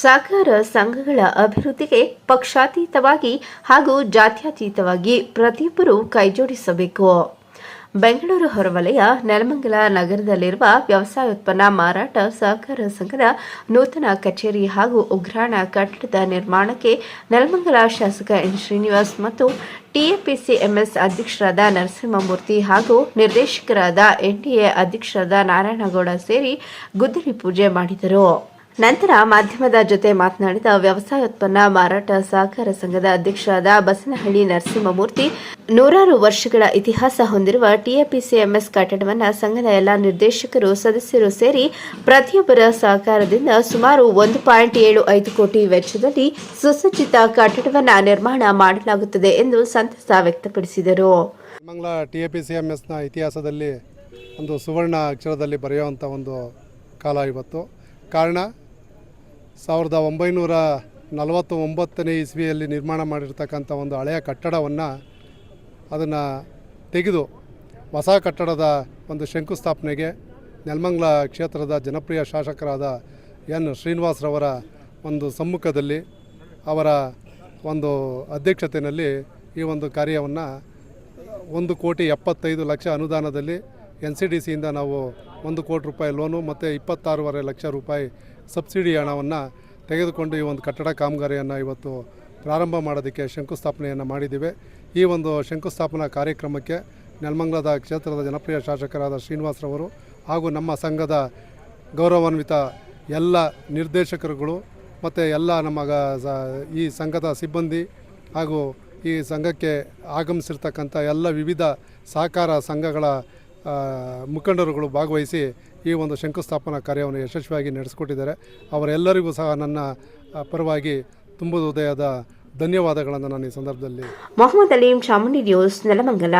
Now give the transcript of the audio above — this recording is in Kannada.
ಸಹಕಾರ ಸಂಘಗಳ ಅಭಿವೃದ್ಧಿಗೆ ಪಕ್ಷಾತೀತವಾಗಿ ಹಾಗೂ ಜಾತ್ಯತೀತವಾಗಿ ಪ್ರತಿಯೊಬ್ಬರೂ ಕೈಜೋಡಿಸಬೇಕು. ಬೆಂಗಳೂರು ಹೊರವಲಯ, ನೆಲಮಂಗಲ ನಗರದಲ್ಲಿರುವ ವ್ಯವಸಾಯೋತ್ಪನ್ನ ಮಾರಾಟ ಸಹಕಾರ ಸಂಘದ ನೂತನ ಕಚೇರಿ ಹಾಗೂ ಉಗ್ರಾಣ ಕಟ್ಟಡದ ನಿರ್ಮಾಣಕ್ಕೆ ನೆಲಮಂಗಲ ಶಾಸಕ ಎನ್ ಶ್ರೀನಿವಾಸ್ ಮತ್ತು ಟಿಎಪಿಸಿಎಂಎಸ್ ಅಧ್ಯಕ್ಷರಾದ ನರಸಿಂಹಮೂರ್ತಿ ಹಾಗೂ ನಿರ್ದೇಶಕರಾದ ಎನ್ಡಿಎ ಅಧ್ಯಕ್ಷರಾದ ನಾರಾಯಣಗೌಡ ಸೇರಿ ಗುದ್ದಲಿ ಪೂಜೆ ಮಾಡಿದರು. ನಂತರ ಮಾಧ್ಯಮದ ಜೊತೆ ಮಾತನಾಡಿದ ವ್ಯವಸಾಯೋತ್ಪನ್ನ ಮಾರಾಟ ಸಹಕಾರ ಸಂಘದ ಅಧ್ಯಕ್ಷರಾದ ಬಸನಹಳ್ಳಿ ನರಸಿಂಹಮೂರ್ತಿ, ನೂರಾರು ವರ್ಷಗಳ ಇತಿಹಾಸ ಹೊಂದಿರುವ ಟಿಎಪಿಸಿಎಂಎಸ್ ಕಟ್ಟಡವನ್ನು ಸಂಘದ ಎಲ್ಲ ನಿರ್ದೇಶಕರು, ಸದಸ್ಯರು ಸೇರಿ ಪ್ರತಿಯೊಬ್ಬರ ಸಹಕಾರದಿಂದ ಸುಮಾರು ಒಂದು ಪಾಯಿಂಟ್ ಏಳು ಐದು ಕೋಟಿ ವೆಚ್ಚದಲ್ಲಿ ಸುಸಜ್ಜಿತ ಕಟ್ಟಡವನ್ನು ನಿರ್ಮಾಣ ಮಾಡಲಾಗುತ್ತದೆ ಎಂದು ಸಂತಸ ವ್ಯಕ್ತಪಡಿಸಿದರು. ಇತಿಹಾಸದಲ್ಲಿ ಒಂದು ಸುವರ್ಣ ಅಕ್ಷರದಲ್ಲಿ ಬರೆಯುವಂಥ ಒಂದು ಕಾಲ ಇವತ್ತು. ಕಾರಣ ಸಾವಿರದ ಒಂಬೈನೂರ ನಲವತ್ತ ಒಂಬತ್ತನೇ ಇಸ್ವಿಯಲ್ಲಿ ನಿರ್ಮಾಣ ಮಾಡಿರ್ತಕ್ಕಂಥ ಒಂದು ಹಳೆಯ ಕಟ್ಟಡವನ್ನು ಅದನ್ನು ತೆಗೆದು ಹೊಸ ಕಟ್ಟಡದ ಒಂದು ಶಂಕುಸ್ಥಾಪನೆಗೆ ನೆಲಮಂಗ್ಲ ಕ್ಷೇತ್ರದ ಜನಪ್ರಿಯ ಶಾಸಕರಾದ ಎನ್ ಶ್ರೀನಿವಾಸ್ರವರ ಒಂದು ಸಮ್ಮುಖದಲ್ಲಿ ಅವರ ಒಂದು ಅಧ್ಯಕ್ಷತೆಯಲ್ಲಿ ಈ ಒಂದು ಕಾರ್ಯವನ್ನು ಒಂದು ಕೋಟಿ ಎಪ್ಪತ್ತೈದು ಲಕ್ಷ ಅನುದಾನದಲ್ಲಿ ಎನ್ ಸಿ ಡಿ ಸಿಯಿಂದ ನಾವು ಒಂದು ಕೋಟಿ ರೂಪಾಯಿ ಲೋನು ಮತ್ತು ಇಪ್ಪತ್ತಾರೂವರೆ ಲಕ್ಷ ರೂಪಾಯಿ ಸಬ್ಸಿಡಿ ಹಣವನ್ನು ತೆಗೆದುಕೊಂಡು ಈ ಒಂದು ಕಟ್ಟಡ ಕಾಮಗಾರಿಯನ್ನು ಇವತ್ತು ಪ್ರಾರಂಭ ಮಾಡೋದಕ್ಕೆ ಶಂಕುಸ್ಥಾಪನೆಯನ್ನು ಮಾಡಿದ್ದೀವಿ. ಈ ಒಂದು ಶಂಕುಸ್ಥಾಪನಾ ಕಾರ್ಯಕ್ರಮಕ್ಕೆ ನೆಲಮಂಗಲದ ಕ್ಷೇತ್ರದ ಜನಪ್ರಿಯ ಶಾಸಕರಾದ ಶ್ರೀನಿವಾಸ್ರವರು ಹಾಗೂ ನಮ್ಮ ಸಂಘದ ಗೌರವಾನ್ವಿತ ಎಲ್ಲ ನಿರ್ದೇಶಕರುಗಳು ಮತ್ತು ಎಲ್ಲ ನಮ್ಮ ಈ ಸಂಘದ ಸಿಬ್ಬಂದಿ ಹಾಗೂ ಈ ಸಂಘಕ್ಕೆ ಆಗಮಿಸಿರ್ತಕ್ಕಂಥ ಎಲ್ಲ ವಿವಿಧ ಸಹಕಾರ ಸಂಘಗಳ ಮುಖಂಡರುಗಳು ಭಾಗವಹಿಸಿ ಈ ಒಂದು ಶಂಕುಸ್ಥಾಪನಾ ಕಾರ್ಯವನ್ನು ಯಶಸ್ವಿಯಾಗಿ ನಡೆಸಿಕೊಟ್ಟಿದ್ದಾರೆ. ಅವರೆಲ್ಲರಿಗೂ ಸಹ ನನ್ನ ಪರವಾಗಿ ತುಂಬ ಹೃದಯದ ಧನ್ಯವಾದಗಳನ್ನು ನಾನು ಈ ಸಂದರ್ಭದಲ್ಲಿ ಮೊಹಮ್ಮದ್ ಅಲೀಂ ಚಾಮುಂಡಿ ನ್ಯೂಸ್ ನೆಲಮಂಗಲ.